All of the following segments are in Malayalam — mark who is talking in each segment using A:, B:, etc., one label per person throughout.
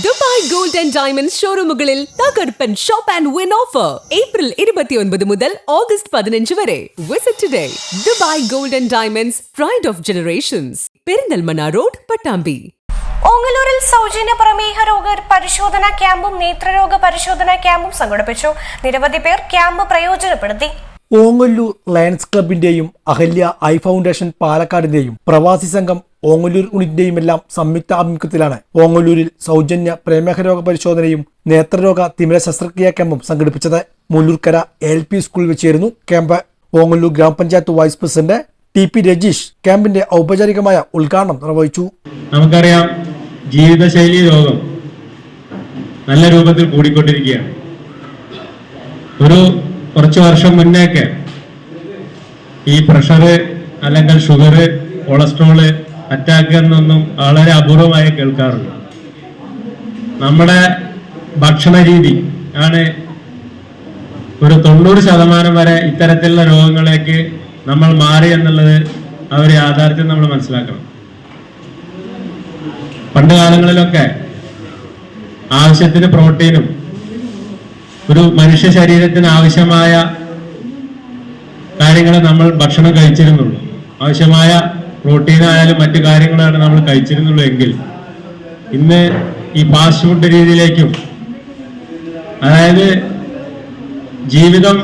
A: ദുബായ് ഗോൾഡ് ആൻഡ് ഡയമണ്ട് ഷോറൂമുകളിൽ തകർപ്പൻ shop and win offer. April ഇരുപത്തിയൊൻപത് മുതൽ ഓഗസ്റ്റ് പതിനഞ്ച് വരെ. Visit today Dubai gold and diamonds pride of generations Perinthalmanna road Pattambi. ൂരിൽ
B: സൗജന്യ പ്രമേഹ രോഗ പരിശോധനാ ക്യാമ്പും നേത്രരോഗ പരിശോധനാ ക്യാമ്പും സംഘടിപ്പിച്ചു. നിരവധി പേർ ക്യാമ്പ് പ്രയോജനപ്പെടുത്തി.
C: ഓങ്ങല്ലൂർ ലയൺസ് ക്ലബിന്റെയും അഹല്യ ഐ ഫൗണ്ടേഷൻ പാലക്കാടിന്റെയും പ്രവാസി സംഘം ഓങ്ങല്ലൂർ യൂണിറ്റിന്റെയും എല്ലാം സംയുക്ത ആഭിമുഖ്യത്തിലാണ് ഓങ്ങല്ലൂരിൽ സൗജന്യ പ്രേമേഹ രോഗ പരിശോധനയും നേത്രരോഗ തിമിര ശസ്ത്രക്രിയാ ക്യാമ്പും സംഘടിപ്പിച്ചത് മുല്ലൂർക്കര എൽ പി സ്കൂളിൽ വെച്ചായിരുന്നു ക്യാമ്പ്. ഓങ്ങല്ലൂർ ഗ്രാമപഞ്ചായത്ത് vice president T P Rajeesh ക്യാമ്പിന്റെ ഔപചാരികമായ ഉദ്ഘാടനം നിർവഹിച്ചു.
D: നമുക്കറിയാം ജീവിതശൈലി രോഗം നല്ല രൂപത്തിൽ കൂടിക്കൊണ്ടിരിക്കുകയാണ്. ഒരു കുറച്ച് വർഷം മുന്നേക്ക് ഈ പ്രഷറ് അല്ലെങ്കിൽ ഷുഗർ കൊളസ്ട്രോൾ അറ്റാക്ക് എന്നൊന്നും വളരെ അപൂർവമായി കേൾക്കാറുണ്ട് നമ്മുടെ ഭക്ഷണ രീതി ആണ് ഒരു തൊണ്ണൂറ് ശതമാനം വരെ ഇത്തരത്തിലുള്ള രോഗങ്ങളിലേക്ക് നമ്മൾ മാറി എന്നുള്ളത് ആ ഒരു യാഥാർത്ഥ്യം നമ്മൾ മനസ്സിലാക്കണം. പണ്ട് കാലങ്ങളിലൊക്കെ ആവശ്യത്തിന് പ്രോട്ടീനും ഒരു മനുഷ്യ ശരീരത്തിന് ആവശ്യമായ കാര്യങ്ങൾ നമ്മൾ ഭക്ഷണം കഴിച്ചിരുന്നുള്ളൂ. ആവശ്യമായ പ്രോട്ടീൻ ആയാലും മറ്റു കാര്യങ്ങളാണ് നമ്മൾ കഴിച്ചിരുന്നുള്ളൂ എങ്കിൽ. ഇന്ന് ഈ ഫാസ്റ്റ് ഫുഡ് രീതിയിലേക്കും അതായത് ജീവിതം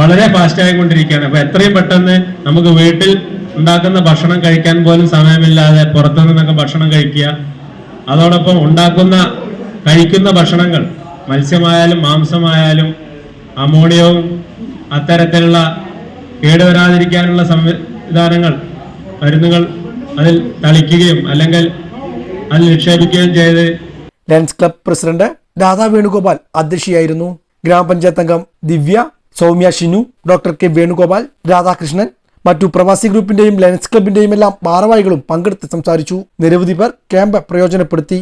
D: വളരെ ഫാസ്റ്റ് ആയിക്കൊണ്ടിരിക്കുകയാണ്. അപ്പൊ എത്രയും പെട്ടെന്ന് നമുക്ക് വീട്ടിൽ ഉണ്ടാക്കുന്ന ഭക്ഷണം കഴിക്കാൻ പോലും സമയമില്ലാതെ പുറത്തു നിന്നൊക്കെ ഭക്ഷണം കഴിക്കുക. അതോടൊപ്പം ഉണ്ടാക്കുന്ന കഴിക്കുന്ന ഭക്ഷണങ്ങൾ മത്സ്യമായാലും മാംസമായാലും അമോണിയവും അത്തരത്തിലുള്ള കേടുവരാതിരിക്കാനുള്ള സംവിധാനങ്ങൾ മരുന്നുകൾ അതിൽ തളിക്കുകയും അല്ലെങ്കിൽ അതിൽ നിക്ഷേപിക്കുകയും ചെയ്ത്
C: Lions Club president Radha Venugopal അധ്യക്ഷയായിരുന്നു. ഗ്രാമപഞ്ചായത്ത് അംഗം ദിവ്യ സൗമ്യ ഷിനു ഡോക്ടർ കെ വേണുഗോപാൽ രാധാകൃഷ്ണൻ. മറ്റു പ്രവാസി ഗ്രൂപ്പിന്റെയും ലയൺസ് ക്ലബിന്റെയും എല്ലാം ഭാരവാഹികളും പങ്കെടുത്ത് സംസാരിച്ചു. നിരവധി പേർ ക്യാമ്പ് പ്രയോജനപ്പെടുത്തി.